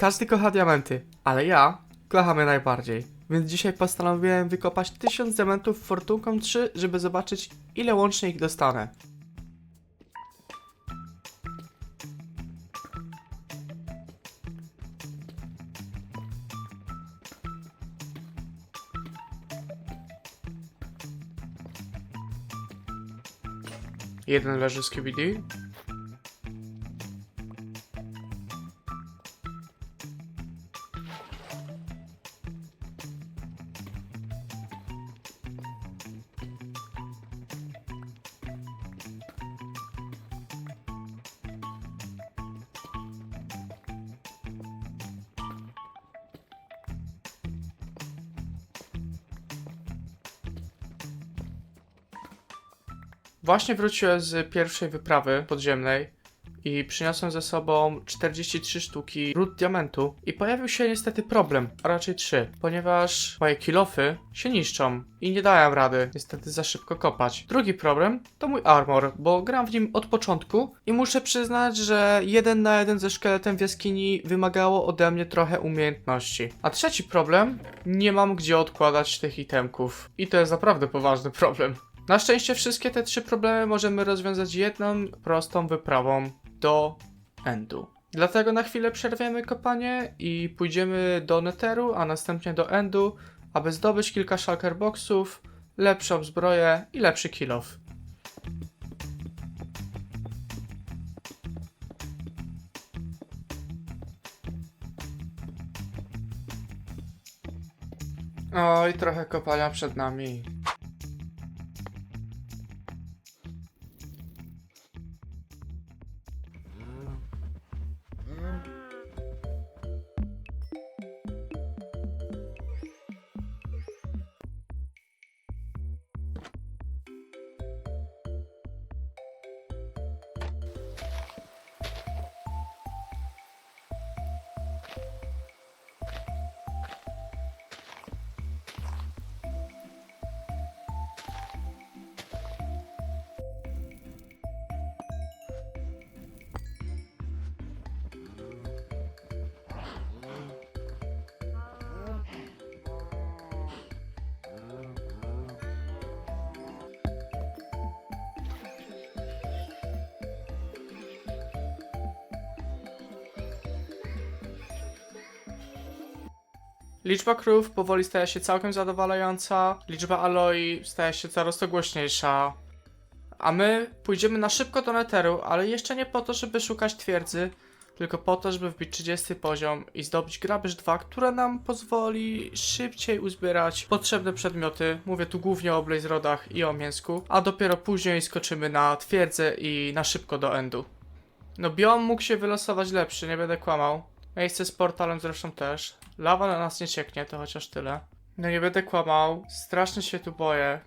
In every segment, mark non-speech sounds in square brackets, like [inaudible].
Każdy kocha diamenty, ale ja kocham je najbardziej. Więc dzisiaj postanowiłem wykopać 1000 diamentów fortunką 3, żeby zobaczyć ile łącznie ich dostanę. Jeden leży z KBD. Właśnie wróciłem z pierwszej wyprawy podziemnej i przyniosłem ze sobą 43 sztuki ród diamentu i pojawił się niestety problem, a raczej 3, ponieważ moje kilofy się niszczą i nie dają rady niestety za szybko kopać. Drugi problem to mój armor, bo gram w nim od początku i muszę przyznać, że jeden na jeden ze szkieletem w jaskini wymagało ode mnie trochę umiejętności. A trzeci problem, nie mam gdzie odkładać tych itemków i to jest naprawdę poważny problem. Na szczęście wszystkie te trzy problemy możemy rozwiązać jedną prostą wyprawą do Endu. Dlatego na chwilę przerwiemy kopanie i pójdziemy do Netheru, a następnie do Endu, aby zdobyć kilka shulker boxów, lepszą zbroję i lepszy kill off. Oj, trochę kopania przed nami. Liczba krów powoli staje się całkiem zadowalająca, liczba aloi staje się coraz to głośniejsza. A my pójdziemy na szybko do Netheru, ale jeszcze nie po to, żeby szukać twierdzy, tylko po to, żeby wbić 30 poziom i zdobyć grabież 2, która nam pozwoli szybciej uzbierać potrzebne przedmioty. Mówię tu głównie o Blaze Rodach i o mięsku, a dopiero później skoczymy na twierdzę i na szybko do Endu. No biom mógł się wylosować lepszy, nie będę kłamał. Miejsce z portalem zresztą też. Lawa na nas nie cieknie, to chociaż tyle. No nie będę kłamał, strasznie się tu boję.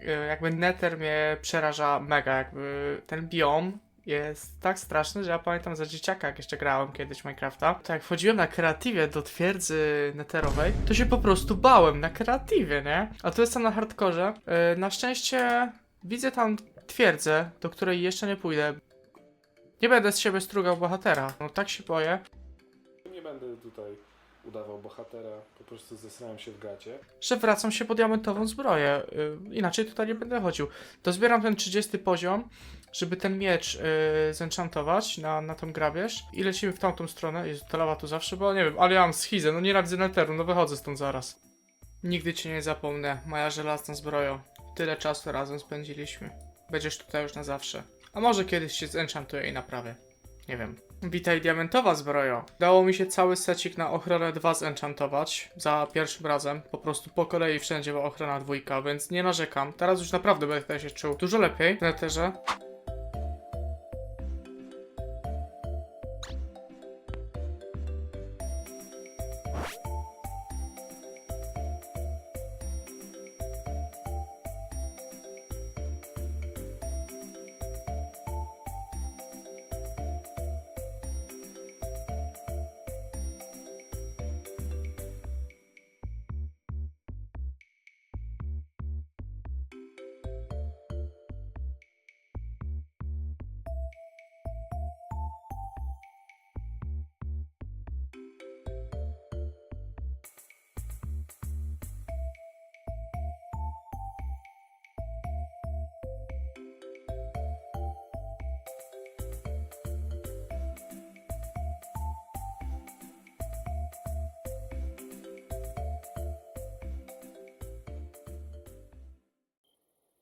Yy, Jakby Nether mnie przeraża mega, jakby ten biom jest tak straszny, że ja pamiętam za dzieciaka, jak jeszcze grałem kiedyś Minecrafta, to jak wchodziłem na kreatywie do twierdzy netherowej, to się po prostu bałem na kreatywie, nie? A tu jestem na hardkorze. Yy, Na szczęście widzę tam twierdzę, do której jeszcze nie pójdę. Nie będę z siebie strugał bohatera, no tak się boję. Będę tutaj udawał bohatera, po prostu zesrałem się w gacie. że wracam się po diamentową zbroję. Y, inaczej tutaj nie będę chodził. To zbieram ten 30 poziom, żeby ten miecz y, zenchantować na, na tą grabież i lecimy w tamtą stronę. Jezu, ta tu zawsze była, nie wiem, ale ja mam schizę, no nienawidzę Netheru, no wychodzę stąd zaraz. Nigdy cię nie zapomnę, moja żelazna zbrojo. Tyle czasu razem spędziliśmy. Będziesz tutaj już na zawsze. A może kiedyś się zenchantuję i naprawię. Nie wiem. Witaj diamentowa zbrojo. Dało mi się cały secik na ochronę 2 zenchantować za pierwszym razem. Po prostu po kolei wszędzie była ochrona dwójka, więc nie narzekam. Teraz już naprawdę będę się czuł dużo lepiej w neterze.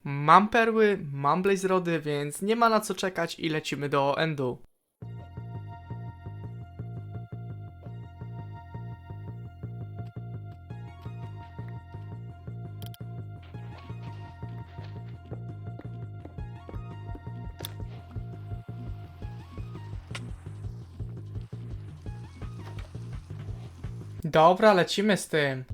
Mam perły, mam blaze rody, więc nie ma na co czekać i lecimy do endu. Dobra, lecimy z tym.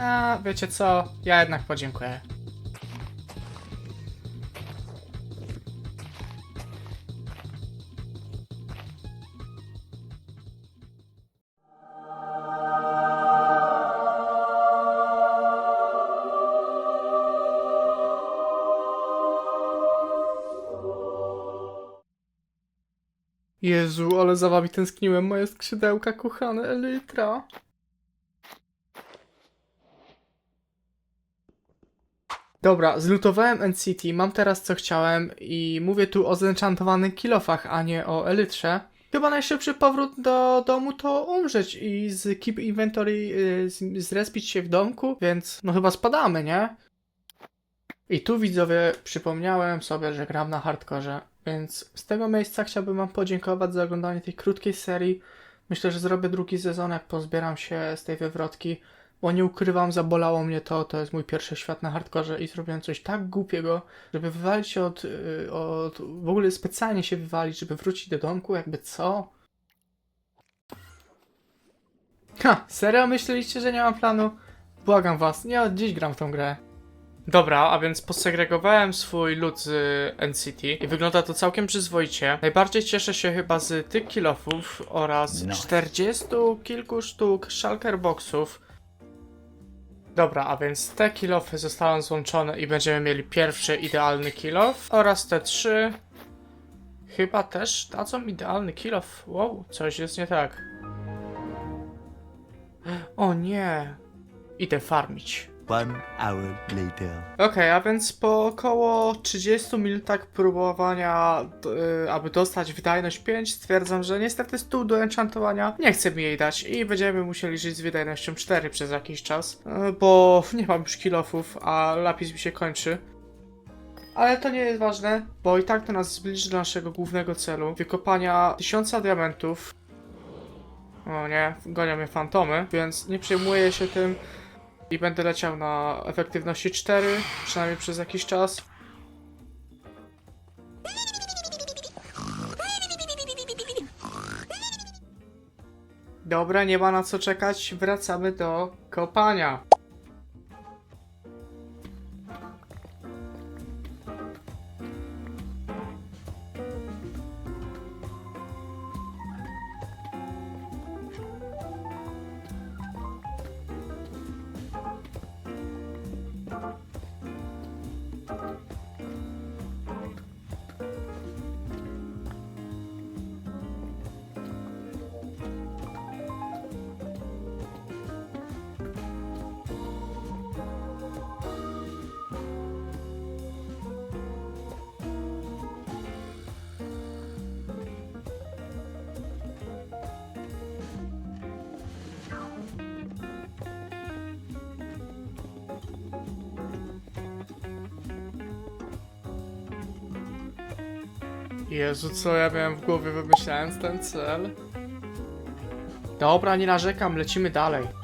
A, wiecie co? Ja jednak podziękuję. Jezu, ale za wami tęskniłem, moje skrzydełka kochane Elytra. Dobra, zlutowałem NCT, mam teraz co chciałem i mówię tu o zenchantowanych kilofach, a nie o elytrze. Chyba najszybszy powrót do domu to umrzeć i z Keep Inventory y, zrespić się w domku, więc no chyba spadamy, nie? I tu widzowie przypomniałem sobie, że gram na hardkorze, więc z tego miejsca chciałbym wam podziękować za oglądanie tej krótkiej serii. Myślę, że zrobię drugi sezon, jak pozbieram się z tej wywrotki, bo nie ukrywam, zabolało mnie to, to jest mój pierwszy świat na hardkorze i zrobiłem coś tak głupiego, żeby wywalić się od, y, od w ogóle specjalnie się wywalić, żeby wrócić do domku, jakby co? Ha, serio myśleliście, że nie mam planu? Błagam was, nie od dziś gram w tą grę. Dobra, a więc posegregowałem swój lód z NCT i wygląda to całkiem przyzwoicie. Najbardziej cieszę się chyba z tych kilofów oraz Nice. 40 kilku sztuk shulker boxów. Dobra, a więc te kilofy zostaną złączone i będziemy mieli pierwszy idealny kilof oraz te trzy chyba też dadzą idealny kilof. Wow, coś jest nie tak. [gasps] O nie. Idę farmić. One hour later. Okej, a więc po około 30 minutach próbowania, y, aby dostać wydajność 5, stwierdzam, że niestety stół do enchantowania nie chce mi jej dać i będziemy musieli żyć z wydajnością 4 przez jakiś czas, y, bo [laughs] nie mam już kilofów, a lapis mi się kończy. Ale to nie jest ważne, bo i tak to nas zbliży do naszego głównego celu, wykopania tysiąca diamentów. O nie, gonią mnie fantomy, więc nie przejmuję się tym i będę leciał na efektywności 4, przynajmniej przez jakiś czas. Dobra, nie ma na co czekać, wracamy do kopania. Jezu, co ja miałem w głowie wymyślając ten cel? Dobra, nie narzekam, lecimy dalej.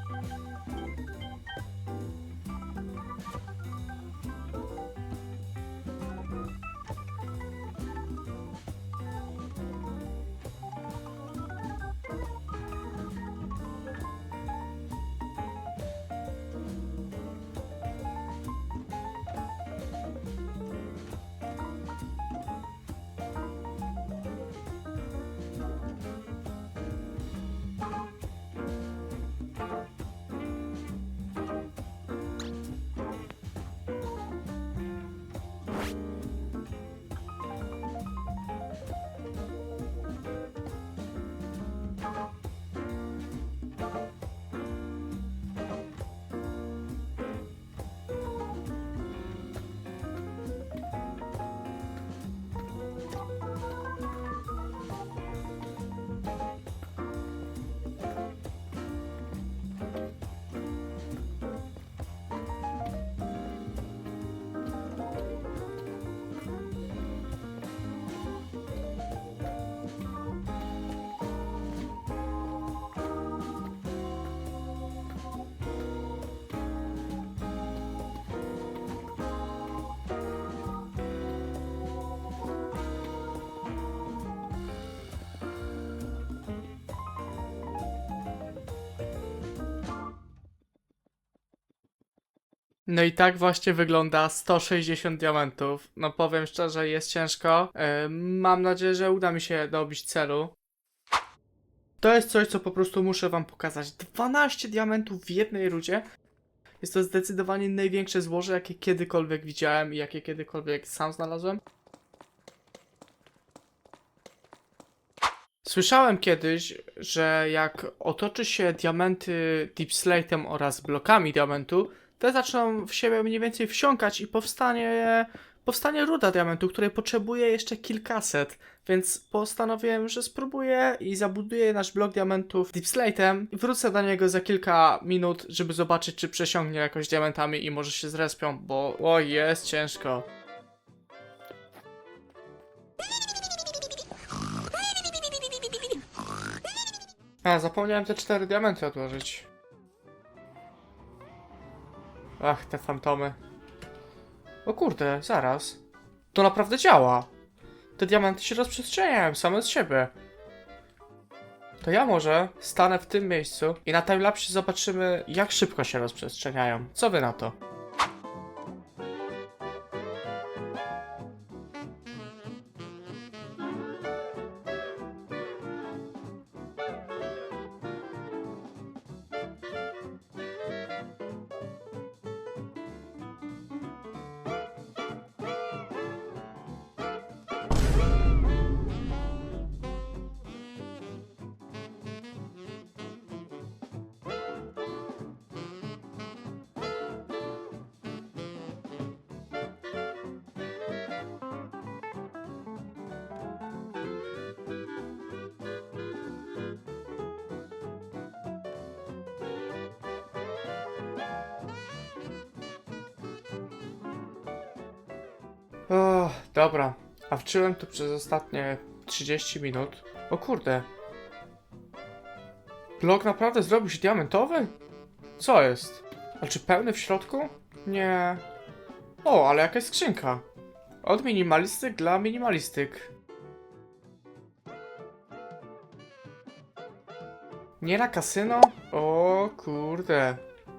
No i tak właśnie wygląda 160 diamentów. No powiem szczerze, jest ciężko. Yy, mam nadzieję, że uda mi się dobić celu. To jest coś, co po prostu muszę wam pokazać. 12 diamentów w jednej rudzie. Jest to zdecydowanie największe złoże, jakie kiedykolwiek widziałem i jakie kiedykolwiek sam znalazłem. Słyszałem kiedyś, że jak otoczy się diamenty deep slate'em oraz blokami diamentu, te zaczną w siebie mniej więcej wsiąkać i powstanie, powstanie ruda diamentu, której potrzebuje jeszcze kilkaset. Więc postanowiłem, że spróbuję i zabuduję nasz blok diamentów deep slate'em i wrócę do niego za kilka minut, żeby zobaczyć, czy przesiągnie jakoś diamentami i może się zrespią, bo o, jest ciężko. A, zapomniałem te cztery diamenty odłożyć. Ach, te fantomy. O kurde, zaraz. To naprawdę działa. Te diamenty się rozprzestrzeniają same z siebie. To ja może stanę w tym miejscu i na timelapsie zobaczymy, jak szybko się rozprzestrzeniają. Co wy na to? O, dobra. A wczyłem tu przez ostatnie 30 minut. O kurde. Blok naprawdę zrobił się diamentowy? Co jest? A czy pełny w środku? Nie. O, ale jakaś skrzynka. Od minimalistyk dla minimalistyk. Nie na kasyno? O kurde.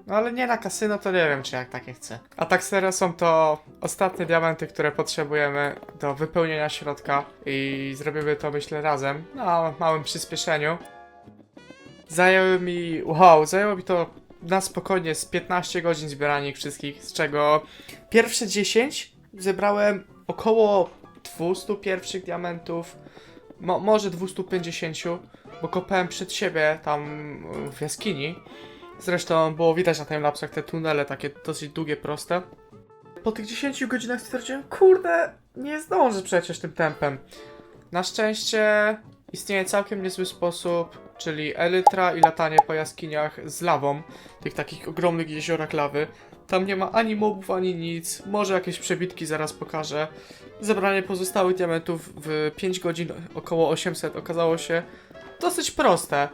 No ale nie na kasyno to nie wiem, czy jak takie chcę. A tak serio są to ostatnie diamenty, które potrzebujemy do wypełnienia środka i zrobimy to myślę razem na małym przyspieszeniu. Zajęły mi, wow, zajęło mi to na spokojnie z 15 godzin zbierania ich wszystkich, z czego pierwsze 10 zebrałem około 200 pierwszych diamentów, mo może 250, bo kopałem przed siebie tam w jaskini. Zresztą było widać na timelapsach te tunele takie dosyć długie, proste. Po tych 10 godzinach stwierdziłem, kurde, nie zdążę przecież tym tempem. Na szczęście istnieje całkiem niezły sposób, czyli elytra i latanie po jaskiniach z lawą, tych takich ogromnych jeziorach lawy. Tam nie ma ani mobów, ani nic, może jakieś przebitki zaraz pokażę. Zebranie pozostałych diamentów w 5 godzin, około 800, okazało się dosyć proste.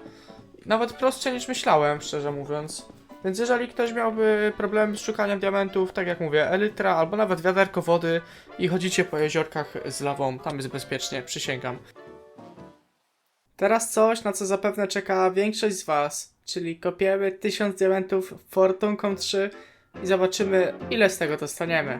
Nawet prostsze niż myślałem, szczerze mówiąc. Więc jeżeli ktoś miałby problemy z szukaniem diamentów, tak jak mówię, elytra albo nawet wiaderko wody i chodzicie po jeziorkach z lawą, tam jest bezpiecznie, przysięgam. Teraz coś, na co zapewne czeka większość z was, czyli kopiemy 1000 diamentów fortunką 3 i zobaczymy ile z tego dostaniemy.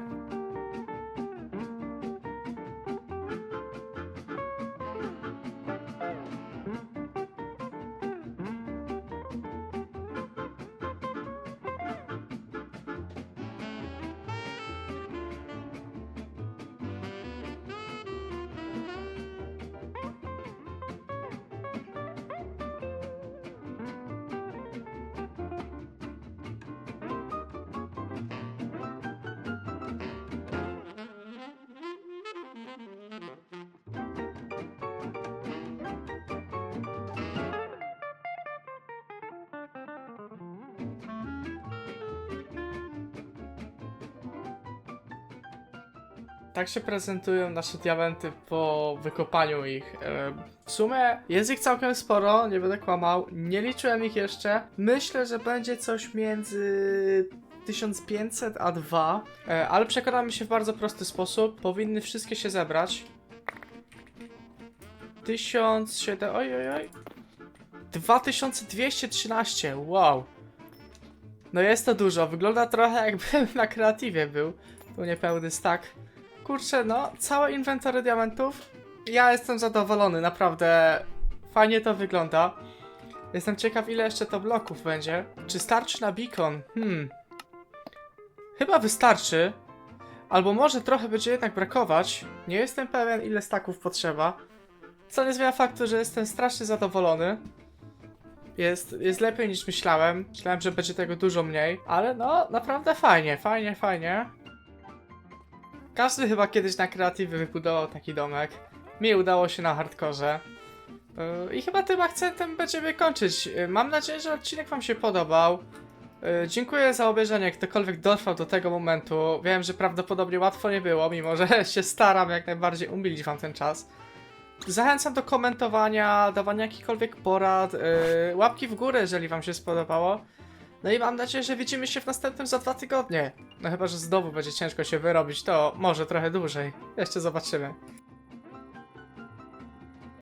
Tak się prezentują nasze diamenty po wykopaniu ich. E, W sumie jest ich całkiem sporo, nie będę kłamał. Nie liczyłem ich jeszcze. Myślę, że będzie coś między 1500 a 2, e, ale przekonamy się w bardzo prosty sposób. Powinny wszystkie się zebrać. 1700. Oj, oj, oj. 2213, wow. No jest to dużo, wygląda trochę [laughs] jakbym na kreatywie był. Tu niepełny stack. Kurczę, no, całe inwentory diamentów. Ja jestem zadowolony, naprawdę. Fajnie to wygląda. Jestem ciekaw, ile jeszcze to bloków będzie. Czy starczy na beacon? Hmm. Chyba wystarczy. Albo może trochę będzie jednak brakować. Nie jestem pewien, ile staków potrzeba. Co nie zmienia faktu, że jestem strasznie zadowolony. Jest, jest lepiej niż myślałem. Myślałem, że będzie tego dużo mniej. Ale no, naprawdę fajnie, fajnie, fajnie. Każdy chyba kiedyś na kreatywie wybudował taki domek. Mi udało się na hardkorze. Yy, I chyba tym akcentem będziemy kończyć. Yy, Mam nadzieję, że odcinek Wam się podobał. Yy, Dziękuję za obejrzenie, ktokolwiek dotrwał do tego momentu. Wiem, że prawdopodobnie łatwo nie było, mimo że [laughs] się staram jak najbardziej umilić Wam ten czas. Zachęcam do komentowania, dawania jakichkolwiek porad, łapki w górę, jeżeli Wam się spodobało. No i mam nadzieję, że widzimy się w następnym za dwa tygodnie. No chyba, że znowu będzie ciężko się wyrobić, to może trochę dłużej. Jeszcze zobaczymy.